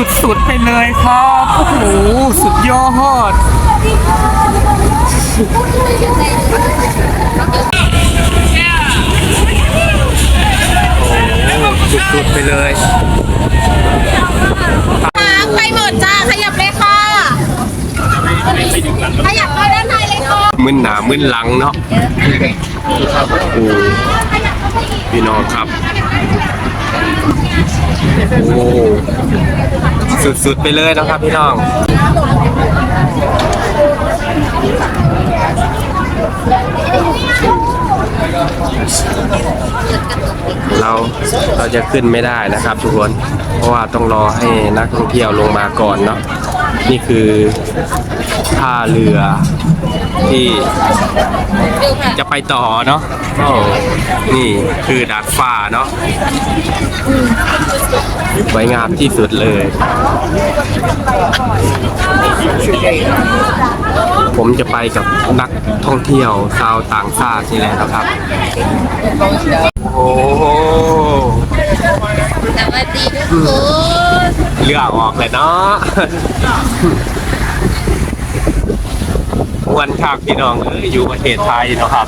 สุดๆไปเลยครับโอ้โหสุดยอดสุดๆไปเลยไปหมดจ้าขยับเลยค่ะ ขยับมาด้านในเลยค่ะมึนหนามึนหลังเนาะโอ้โหพี่น้องครับ โอ้สุดๆไปเลยนะครับพี่น้องเราเราจะขึ้นไม่ได้นะครับทุกคน เพราะว่าต้องรอให้นักท่องเที่ยวลงมาก่อนเนาะนี่คือ ท่าเรือที่จะไปต่อเนาะโอ้นี่คือดาดฟ้าเนาะสวยงามที่สุดเลย ผมจะไปกับนักท่องเที่ยวชาวต่างชาตินี่แหละนะครับ โอ้โหสวัสดีทุกคนเลือกออกเลยเนาะ วันคักพี่น้องเอ้ยอยู่ประเทศไทยเนาะครับ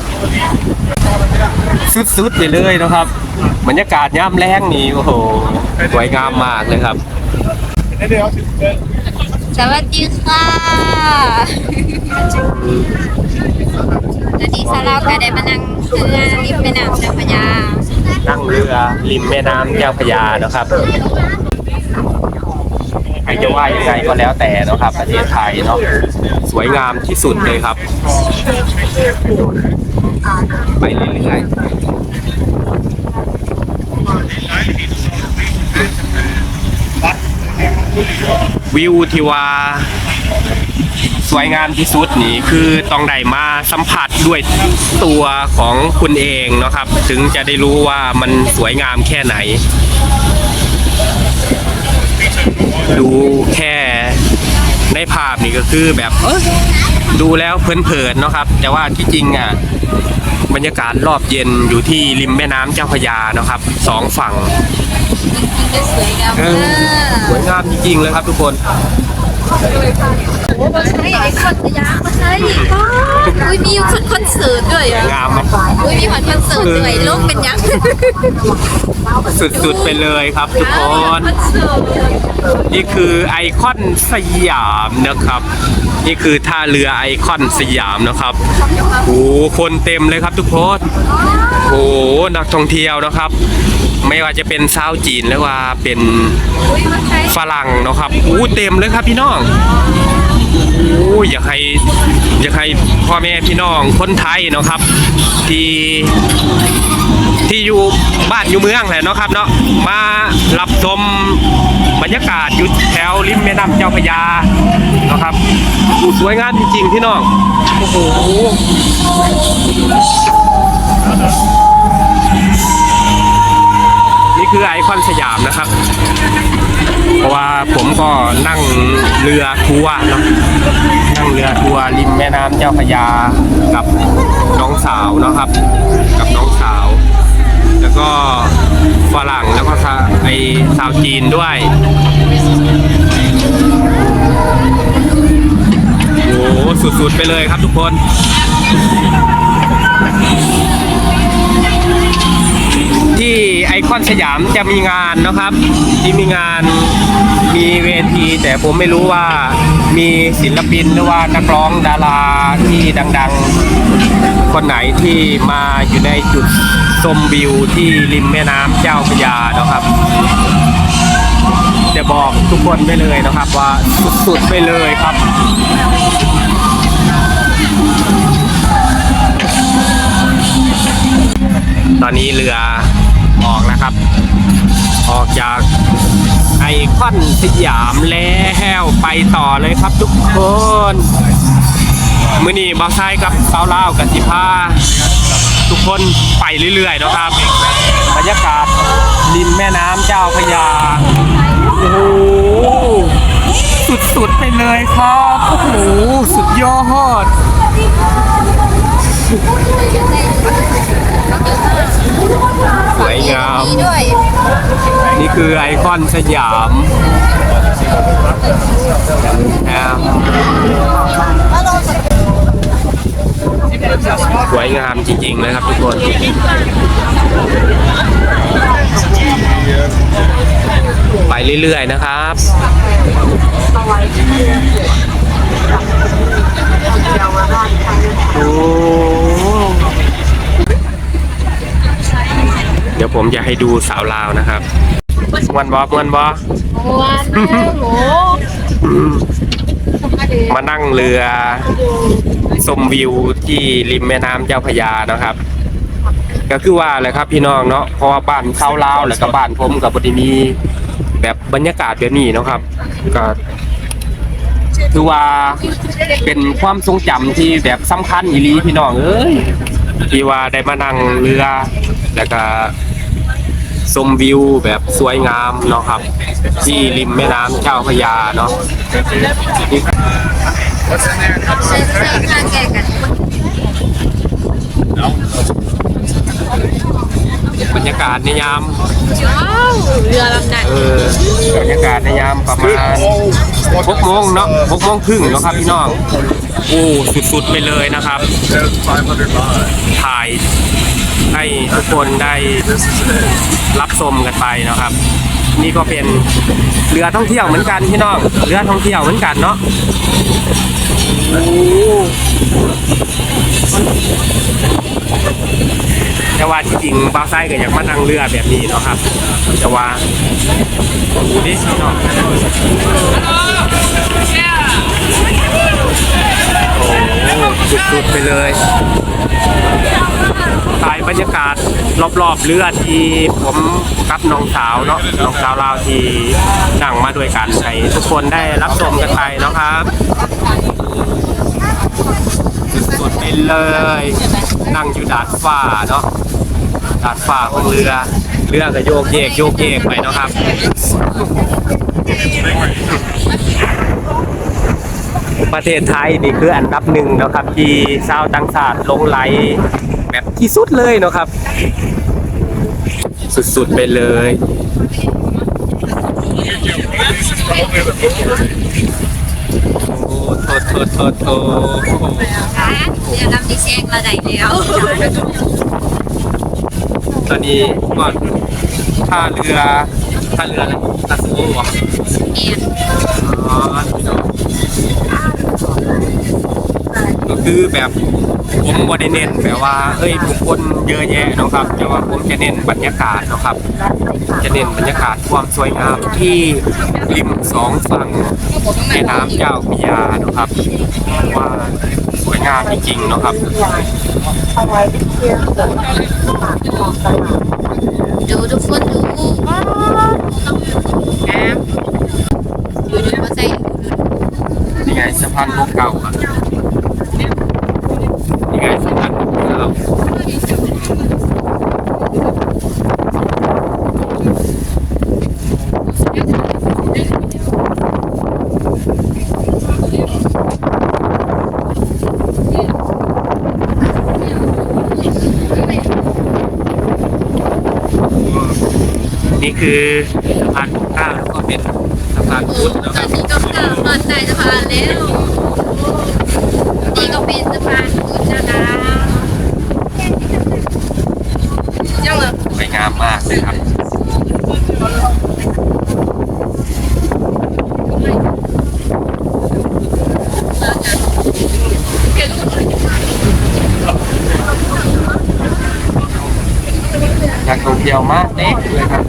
สุดๆไปเลยเนาะครับบรรยากาศย่ำแรงนี่โอ้โหสวยงามมากเลยครับสวัสดีค่ะตอนนี้ซาลาก็ได้มานั่งเรือริมแม่น้ำเจ้าพระยานั่งเรือริมแม่น้ำเจ้าพระยาเนาะครับใค รจะว่ายังไงก็แล้วแต่นะครับ ประเทศไทยเนาะสวยงามที่สุดเลยครับ ไปเรื่อยๆวิวที่ว่าสวยงามที่สุดนี่คือต้องได้มาสัมผัสด้วยตัวของคุณเองนะครับ ถึงจะได้รู้ว่ามันสวยงามแค่ไหน ดูแค่ในภาพนี่ก็คือแบบเอ้ยดูแล้วเพลินๆเนาะครับ แต่ว่าที่จริงอะบรรยากาศรอบเย็นอยู่ที่ริมแม่น้ำเจ้าพระยานะครับสองฝั่งสวยงามเอมาอกสวยงามจริงๆเลยครับทุกคน โอ้มาใช้ไอ้คอนสยามมาใช้อุ้ยมีคอนคอนเสิร์ตด้วยอะงามไหมอุ้ยมีคอนคอนเสิร์ตด้วยโลกเป็นยังสุดๆไปเลยครับทุกคนคอนเสิร์ตนี่คือไอคอนสยามนะครับ นี่คือท่าเรือไอคอนสยามนะครับโอ้โหคนเต็มเลยครับทุกคนโอ้โหนักท่องเที่ยวนะครับ ไม่ว่าจะเป็นชาวจีนหรือว่าเป็นอุ้ยมาใช้ฝรั่งเนาะครับโอ้เต็มเลยครับพี่น้องโอ้อยากให้อยากให้พ่อแม่พี่น้องคนไทยเนาะครับ ที่ที่อยู่บ้านอยู่เมืองแหละเนาะครับเนาะมารับชมบรรยากาศอยู่แถวริมแม่น้ำเจ้าพระยาเนาะครับสวยงามจริงๆพี่น้องโอ้โหนี่คือไอคอนสยามนะครับ เพราะว่าผมก็นั่งเรือทัวร์เนาะนั่งเรือทัวร์ริมแม่น้ำเจ้าพระยากับน้องสาวเนาะครับ กับน้องสาว แล้วก็ฝรั่งแล้วก็ไอสาวจีนด้วยโอ้โหสุดๆไปเลยครับทุกคน ไอคอนสยามจะมีงานนะครับที่มีงานมีเวที แต่ผมไม่รู้ว่ามีศิลปินหรือว่านักร้องดาราที่ดังๆ คนไหนที่มาอยู่ในจุดชมวิวที่ริมแม่น้ำเจ้าพระยานะครับจะบอกทุกคนไปเลยนะครับว่าสุดๆไปเลยครับตอนนี้เรือ ออกแล้วครับ ออกจากไอคอนสยามแล้วไปต่อเลยครับทุกคนมือนี้บาไซกับสาวลาวกับสิพาทุกคนไปเรื่อยๆนะครับบรรยากาศริมแม่น้ำเจ้าพยาโอ้โหสุดๆไปเลยครับโอ้โหสุดยอด สวยงาม นี่คือไอคอนสยามสวยงามจริงๆเลยครับทุกคนไปเรื่อยๆนะครับ โอ้เดี๋ยวผมจะให้ดูสาวลาวนะครับมวนบอมวนบอวันแล้วโหมานั่งเรือชมวิวที่ริมแม่น้ำเจ้าพระยานะครับ ก็คือว่าแหละครับพี่น้องเนาะเพราะว่าบ้านชาวลาวแล้วก็บ้านผมกับบไดีมีแบบบรรยากาศแบบนี้เนาะครับ ก็ คือว่าเป็นความทรงจำที่แบบสำคัญอีหลีพี่น้องเอ้ยที่ว่าได้มานั่งเรือ แล้วก็ชมวิวแบบสวยงามเนาะครับ ที่ริมแม่น้ำเจ้าพระยาเนาะใช่ใช่ข้างแกกันบรรยากาศในยามว้าวเรือลำนั้น เออบรรยากาศในยามประมาณ หกโมงเนาะหกโมงครึ่งเนาะครับพี่น้องโอ้สุดๆไปเลยนะครับ ถ่ายให้ทุกคนได้รับชมกันไปนะครับ นี่ก็เป็นเรือท่องเที่ยวเหมือนกันพี่น้องเรือท่องเที่ยวเหมือนกันเนาะโอ้ แต่ว่าที่จริงบาไสก็อยากมานั่งเรือแบบนี้เนาะครับ แต่ว่าดูดิพี่น้องโอ้สุดๆไปเลยถ่ายบรรยากาศรอบๆเรือที่ผมกับน้องสาวเนาะน้องสาวลาวที่นั่งมาด้วยกันให้ทุกคนได้รับชมกันไปเนาะครับ เลย นั่งอยู่ดาดฟ้าเนาะดาดฟ้าของเรือ เรือก็โยกเยกโยกเยกไปเนาะครับประเทศไทยนี่คืออันดับหนึ่งเนาะครับ ที่ชาวต่างชาติลงไหลแบบที่สุดเลยเนาะครับ สุดๆไปเลย โอ้โทษโทษโทษโทษเดี๋ยวลำที่แซงเราได้แล้วตอนนี้ก่อนท่าเรือท่าเรือนะท่าสูงเหรอเนี่ยอ๋อ ก็คือแบบผมบ่ได้เน้นแบบว่าเฮ้ยบุคคลเยอะแยะเนาะครับ แต่ว่าผมจะเน้นบรรยากาศเนาะครับ จะเน้นบรรยากาศความสวยงามที่ริมสองฝั่งแม่น้ำเจ้าพระยาเนาะครับว่าสวยงามจริงๆเนาะครับดูทุกคนดูว้าวน้ำดูดูมาใส่นี่ไงสะพานพวกเก่าอะ นี่ไงสะพานพวกเก่านี่คือสะพานพวกเก่าแล้วก็เป็นสะพานพุทธนะครับนี้ก็ข้ามนอนใต้สะพานแล้วนี่ก็เป็น สะพานพุทธนะคะยังเหรอสวยงามมากเลยครับอยากท่องเที่ยวมากเด็กเลยครับ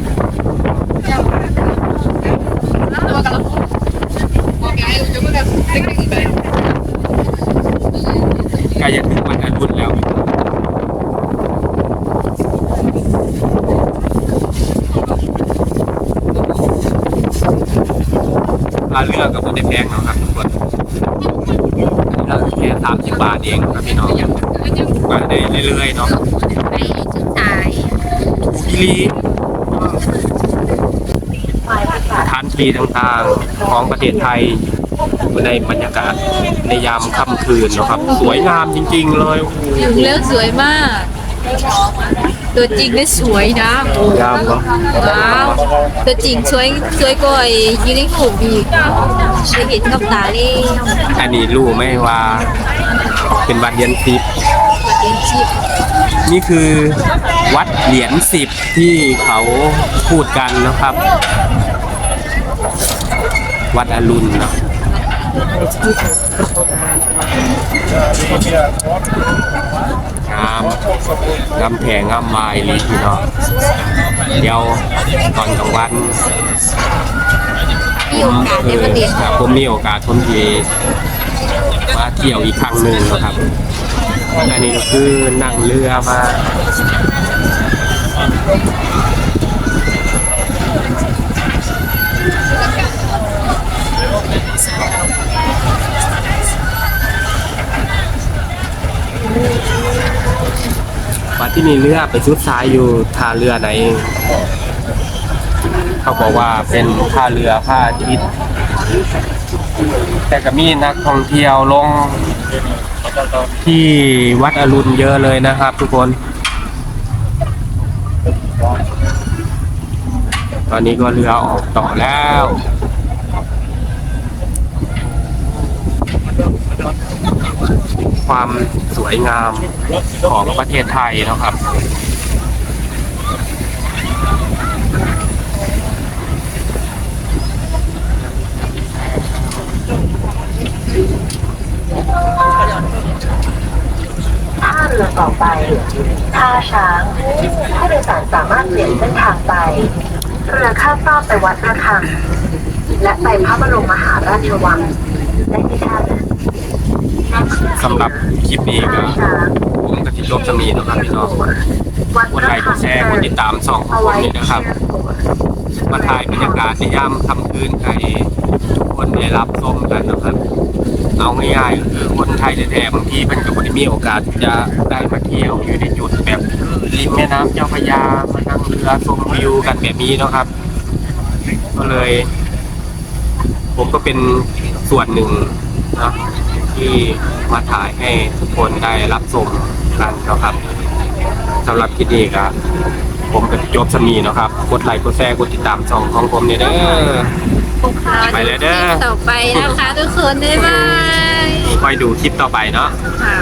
ใกล้จะถึงวันอรุณแล้ว ค่าเรือกับคนได้แพงเนาะครับทุกคนเราแค่สามสิบบาทเองครับพี่น้องมาได้เรื่อยๆเนาะไปจุดตายอีลีสถานที่ต่างๆของประเทศไทยในบรรยากาศในยามค่ำคืนเนาะครับ สวยงามจริงๆเลยโอ้โหถึงแล้วสวยมาก ตัวจริงเนี่ยสวยนะโอ้งามเนาะว้าวตัวจริงสวยสวยกว่าอยูในรูปอีกได้เห็นกับตาเลยอันนี้รู้ไหมว่า เป็นวัดเหรียญสิบตัวจริงชีพนี่คือวัดเหรียญสิบที่เขาพูดกันนะครับ วัดอรุณเนาะ งามงามแผงงามวายเลยพี่น้องเดี๋ยวตอนกลางวันมีโอกาสได้มาเรียนครับผมมีโอกาสผมทีมาเที่ยวอีกครั้งหนึ่งนะครับอันนี้ก็คือนั่งเรือมาาที่มีเรือไปชุดซ้ายอยู่ท่าเรือไหน เขาบอกว่าเป็นท่าเรือท่าอาทิตย์แต่ก็มีนักท่องเที่ยวลงที่วัดอรุณเยอะเลยนะครับทุกคน ตอนนี้ก็เรือออกต่อแล้ว ความสวยงามของประเทศไทยนะครับ ท่าเรือต่อไปท่าช้างผู้โดยสารสามารถเปลี่ยนเส้นทางไปเรือข้ามฟากไปวัดระฆังและไปพระบรมมหาราชวังได้ที่ท่านั้น สำหรับคลิปนี้ก็ผมกับที่ลบจะมีนะครับพี่น้องกดไลค์กดแชร์กดติดตามช่องของผมนี่นะครับมาถ่ายบรรยากาศในย่ำค่ำคืนให้ทุกคนได้รับชมกันนะครับเอาง่ายๆก็คือคนไทยแท้ๆบางทีเพิ่นก็บ่ได้มีโอกาสจะได้มาเที่ยวอยู่ในจุดแบบริมแม่น้ำเจ้าพระยามานั่งเรือชมวิวกันแบบนี้นะครับ ก็เลย ผมก็เป็นส่วนหนึ่งนะ ที่มาถ่ายให้ทุกคนได้รับชมกันเนาะครับสำหรับคลิปนี้ก็ผมกับจบสมีเนาะครับ กดไลค์กดแชร์กดติดตามช่องของผมเนี่ยเด้อไปเลยเด้อต่อไปนะคะทุกคนบ๊ายบายคอยดูคลิปต่อไปเนาะค่ะ